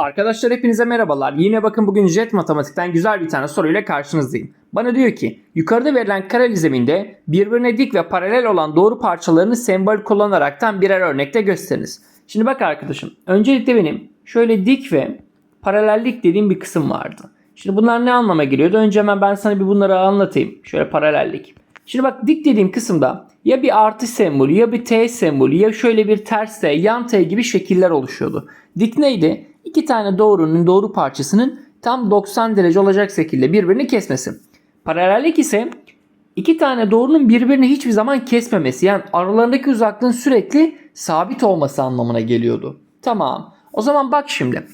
Arkadaşlar hepinize merhabalar. Yine bakın bugün jet matematikten güzel bir tane soruyla karşınızdayım. Bana diyor ki yukarıda verilen kare diziminde birbirine dik ve paralel olan doğru parçalarını sembol kullanaraktan birer örnekte gösteriniz. Şimdi bak arkadaşım öncelikle benim şöyle dik ve paralellik dediğim bir kısım vardı. Şimdi bunlar ne anlama geliyordu? Önce hemen ben sana bir bunları anlatayım. Şöyle paralellik. Şimdi bak dik dediğim kısımda ya bir artı sembolü ya bir T sembolü ya şöyle bir ters T, yan T gibi şekiller oluşuyordu. Dik neydi? İki tane doğrunun doğru parçasının tam 90 derece olacak şekilde birbirini kesmesi. Paralellik ise iki tane doğrunun birbirini hiçbir zaman kesmemesi. Yani aralarındaki uzaklığın sürekli sabit olması anlamına geliyordu. Tamam. O zaman bak şimdi.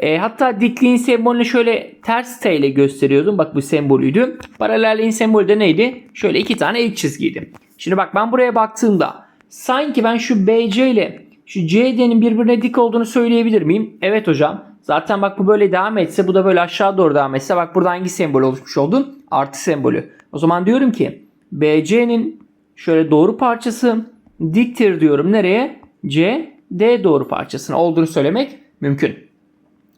E, hatta dikliğin sembolünü şöyle ters T ile gösteriyordum. Bak bu sembolüydü. Paralelliğin sembolü de neydi? Şöyle iki tane eğik çizgiydi. Şimdi bak ben buraya baktığımda sanki ben şu BC ile şu CD'nin birbirine dik olduğunu söyleyebilir miyim? Evet hocam. Zaten bak bu böyle devam etse bu da böyle aşağı doğru devam etse bak burada hangi sembol oluşmuş oldu? Artı sembolü. O zaman diyorum ki BC'nin şöyle doğru parçası diktir diyorum. Nereye? C, D doğru parçasına olduğunu söylemek mümkün.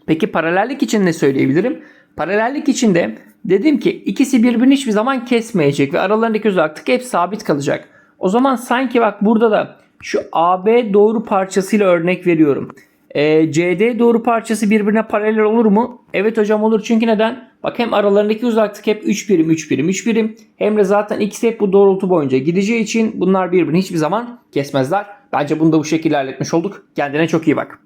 Peki paralellik için ne söyleyebilirim? Paralellik için de dedim ki ikisi birbirini hiçbir zaman kesmeyecek ve aralarındaki uzaklık hep sabit kalacak. O zaman sanki bak burada da şu AB doğru parçasıyla örnek veriyorum. Ee, CD doğru parçası birbirine paralel olur mu? Evet hocam olur çünkü neden? Bak hem aralarındaki uzaklık hep 3 birim 3 birim 3 birim hem de zaten ikisi hep bu doğrultu boyunca gideceği için bunlar birbirini hiçbir zaman kesmezler. Bence bunu da bu şekilde halletmiş olduk. Kendine çok iyi bak.